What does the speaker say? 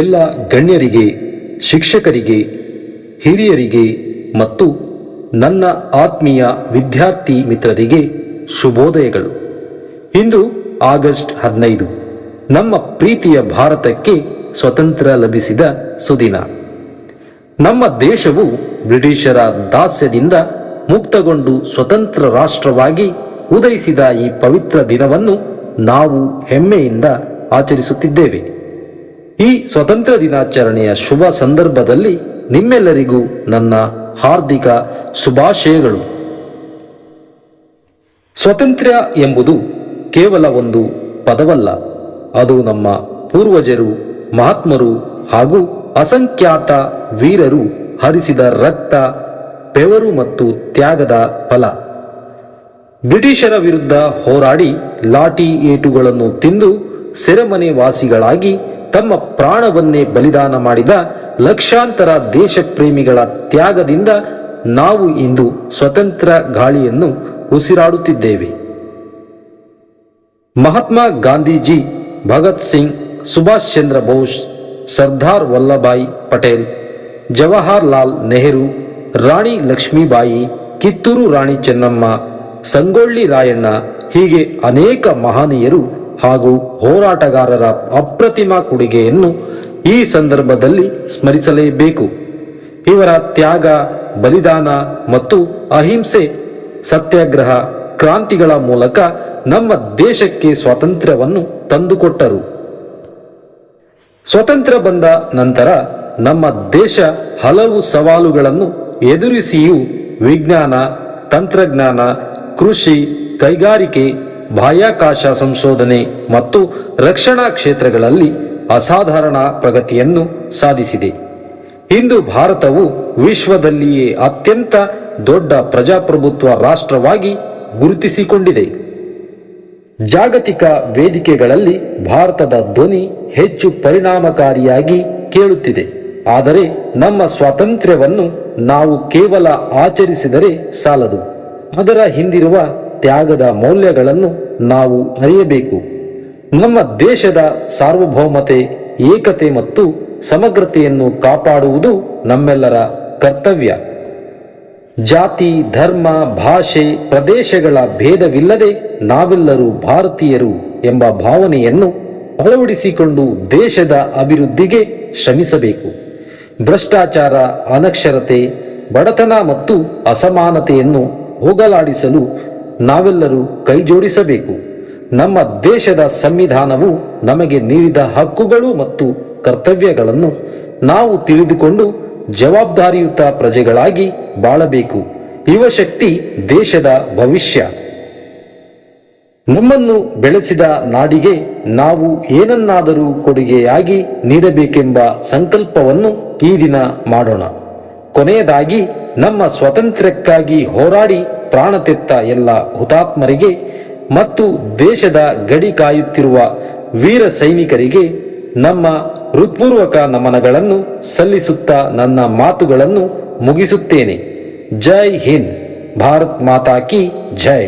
ಎಲ್ಲ ಗಣ್ಯರಿಗೆ, ಶಿಕ್ಷಕರಿಗೆ, ಹಿರಿಯರಿಗೆ ಮತ್ತು ನನ್ನ ಆತ್ಮೀಯ ವಿದ್ಯಾರ್ಥಿ ಮಿತ್ರರಿಗೆ ಶುಭೋದಯಗಳು. ಇಂದು ಆಗಸ್ಟ್ ಹದಿನೈದು, ನಮ್ಮ ಪ್ರೀತಿಯ ಭಾರತಕ್ಕೆ ಸ್ವತಂತ್ರ ಲಭಿಸಿದ ಸುದಿನ. ನಮ್ಮ ದೇಶವು ಬ್ರಿಟಿಷರ ದಾಸ್ಯದಿಂದ ಮುಕ್ತಗೊಂಡು ಸ್ವತಂತ್ರ ರಾಷ್ಟ್ರವಾಗಿ ಉದಯಿಸಿದ ಈ ಪವಿತ್ರ ದಿನವನ್ನು ನಾವು ಹೆಮ್ಮೆಯಿಂದ ಆಚರಿಸುತ್ತಿದ್ದೇವೆ. ಈ ಸ್ವತಂತ್ರ ದಿನಾಚರಣೆಯ ಶುಭ ಸಂದರ್ಭದಲ್ಲಿ ನಿಮ್ಮೆಲ್ಲರಿಗೂ ನನ್ನ ಹಾರ್ದಿಕ ಶುಭಾಶಯಗಳು. ಸ್ವಾತಂತ್ರ್ಯ ಎಂಬುದು ಕೇವಲ ಒಂದು ಪದವಲ್ಲ, ಅದು ನಮ್ಮ ಪೂರ್ವಜರು, ಮಹಾತ್ಮರು ಹಾಗೂ ಅಸಂಖ್ಯಾತ ವೀರರು ಹರಿಸಿದ ರಕ್ತ, ಬೆವರು ಮತ್ತು ತ್ಯಾಗದ ಫಲ. ಬ್ರಿಟಿಷರ ವಿರುದ್ಧ ಹೋರಾಡಿ ಲಾಠಿ ಏಟುಗಳನ್ನು ತಿಂದು ಸೆರೆಮನೆ ವಾಸಿಗಳಾಗಿ ತಮ್ಮ ಪ್ರಾಣವನ್ನೇ ಬಲಿದಾನ ಮಾಡಿದ ಲಕ್ಷಾಂತರ ದೇಶ ಪ್ರೇಮಿಗಳ ತ್ಯಾಗದಿಂದ ನಾವು ಇಂದು ಸ್ವತಂತ್ರ ಗಾಳಿಯನ್ನು ಉಸಿರಾಡುತ್ತಿದ್ದೇವೆ. ಮಹಾತ್ಮ ಗಾಂಧೀಜಿ, ಭಗತ್ ಸಿಂಗ್, ಸುಭಾಷ್ ಚಂದ್ರ ಬೋಸ್, ಸರ್ದಾರ್ ವಲ್ಲಭಾಯಿ ಪಟೇಲ್, ಜವಾಹರ್ಲಾಲ್ ನೆಹರು, ರಾಣಿ ಲಕ್ಷ್ಮೀಬಾಯಿ, ಕಿತ್ತೂರು ರಾಣಿ ಚೆನ್ನಮ್ಮ, ಸಂಗೊಳ್ಳಿ ರಾಯಣ್ಣ ಹೀಗೆ ಅನೇಕ ಮಹನೀಯರು ಹಾಗೂ ಹೋರಾಟಗಾರರ ಅಪ್ರತಿಮ ಕೊಡುಗೆಯನ್ನು ಈ ಸಂದರ್ಭದಲ್ಲಿ ಸ್ಮರಿಸಲೇಬೇಕು. ಇವರ ತ್ಯಾಗ, ಬಲಿದಾನ ಮತ್ತು ಅಹಿಂಸೆ ಸತ್ಯಾಗ್ರಹ ಕ್ರಾಂತಿಗಳ ಮೂಲಕ ನಮ್ಮ ದೇಶಕ್ಕೆ ಸ್ವಾತಂತ್ರ್ಯವನ್ನು ತಂದುಕೊಟ್ಟರು. ಸ್ವತಂತ್ರ ಬಂದ ನಂತರ ನಮ್ಮ ದೇಶ ಹಲವು ಸವಾಲುಗಳನ್ನು ಎದುರಿಸಿಯೂ ವಿಜ್ಞಾನ, ತಂತ್ರಜ್ಞಾನ, ಕೃಷಿ, ಕೈಗಾರಿಕೆ ಬಾಹ್ಯಾಕಾಶ ಸಂಶೋಧನೆ ಮತ್ತು ರಕ್ಷಣಾ ಕ್ಷೇತ್ರಗಳಲ್ಲಿ ಅಸಾಧಾರಣ ಪ್ರಗತಿಯನ್ನು ಸಾಧಿಸಿದೆ. ಇಂದು ಭಾರತವು ವಿಶ್ವದಲ್ಲಿಯೇ ಅತ್ಯಂತ ದೊಡ್ಡ ಪ್ರಜಾಪ್ರಭುತ್ವ ರಾಷ್ಟ್ರವಾಗಿ ಗುರುತಿಸಿಕೊಂಡಿದೆ. ಜಾಗತಿಕ ವೇದಿಕೆಗಳಲ್ಲಿ ಭಾರತದ ಧ್ವನಿ ಹೆಚ್ಚು ಪರಿಣಾಮಕಾರಿಯಾಗಿ ಕೇಳುತ್ತಿದೆ. ಆದರೆ ನಮ್ಮ ಸ್ವಾತಂತ್ರ್ಯವನ್ನು ನಾವು ಕೇವಲ ಆಚರಿಸಿದರೆ ಸಾಲದು. ಅದರ ಹಿಂದಿರುವ ತ್ಯಾಗದ ಮೌಲ್ಯಗಳನ್ನು ನಾವು ಅರಿಯಬೇಕು. ನಮ್ಮ ದೇಶದ ಸಾರ್ವಭೌಮತೆ, ಏಕತೆ ಮತ್ತು ಸಮಗ್ರತೆಯನ್ನು ಕಾಪಾಡುವುದು ನಮ್ಮೆಲ್ಲರ ಕರ್ತವ್ಯ. ಜಾತಿ, ಧರ್ಮ, ಭಾಷೆ, ಪ್ರದೇಶಗಳ ಭೇದವಿಲ್ಲದೆ ನಾವೆಲ್ಲರೂ ಭಾರತೀಯರು ಎಂಬ ಭಾವನೆಯನ್ನು ಅಳವಡಿಸಿಕೊಂಡು ದೇಶದ ಅಭಿವೃದ್ಧಿಗೆ ಶ್ರಮಿಸಬೇಕು. ಭ್ರಷ್ಟಾಚಾರ, ಅನಕ್ಷರತೆ, ಬಡತನ ಮತ್ತು ಅಸಮಾನತೆಯನ್ನು ಹೋಗಲಾಡಿಸಲು ನಾವೆಲ್ಲರೂ ಕೈಜೋಡಿಸಬೇಕು. ನಮ್ಮ ದೇಶದ ಸಂವಿಧಾನವು ನಮಗೆ ನೀಡಿದ ಹಕ್ಕುಗಳು ಮತ್ತು ಕರ್ತವ್ಯಗಳನ್ನು ನಾವು ತಿಳಿದುಕೊಂಡು ಜವಾಬ್ದಾರಿಯುತ ಪ್ರಜೆಗಳಾಗಿ ಬಾಳಬೇಕು. ಯುವಶಕ್ತಿ ದೇಶದ ಭವಿಷ್ಯ. ನಮ್ಮನ್ನು ಬೆಳೆಸಿದ ನಾಡಿಗೆ ನಾವು ಏನನ್ನಾದರೂ ಕೊಡುಗೆಯಾಗಿ ನೀಡಬೇಕೆಂಬ ಸಂಕಲ್ಪವನ್ನು ಈ ದಿನ ಮಾಡೋಣ. ಕೊನೆಯದಾಗಿ ನಮ್ಮ ಸ್ವಾತಂತ್ರ್ಯಕ್ಕಾಗಿ ಹೋರಾಡಿ ಪ್ರಾಣ ತೆತ್ತ ಎಲ್ಲ ಹುತಾತ್ಮರಿಗೆ ಮತ್ತು ದೇಶದ ಗಡಿ ಕಾಯುತ್ತಿರುವ ವೀರ ಸೈನಿಕರಿಗೆ ನಮ್ಮ ಹೃತ್ಪೂರ್ವಕ ನಮನಗಳನ್ನು ಸಲ್ಲಿಸುತ್ತಾ ನನ್ನ ಮಾತುಗಳನ್ನು ಮುಗಿಸುತ್ತೇನೆ. ಜೈ ಹಿಂದ್. ಭಾರತ್ ಮಾತಾ ಕಿ ಜೈ.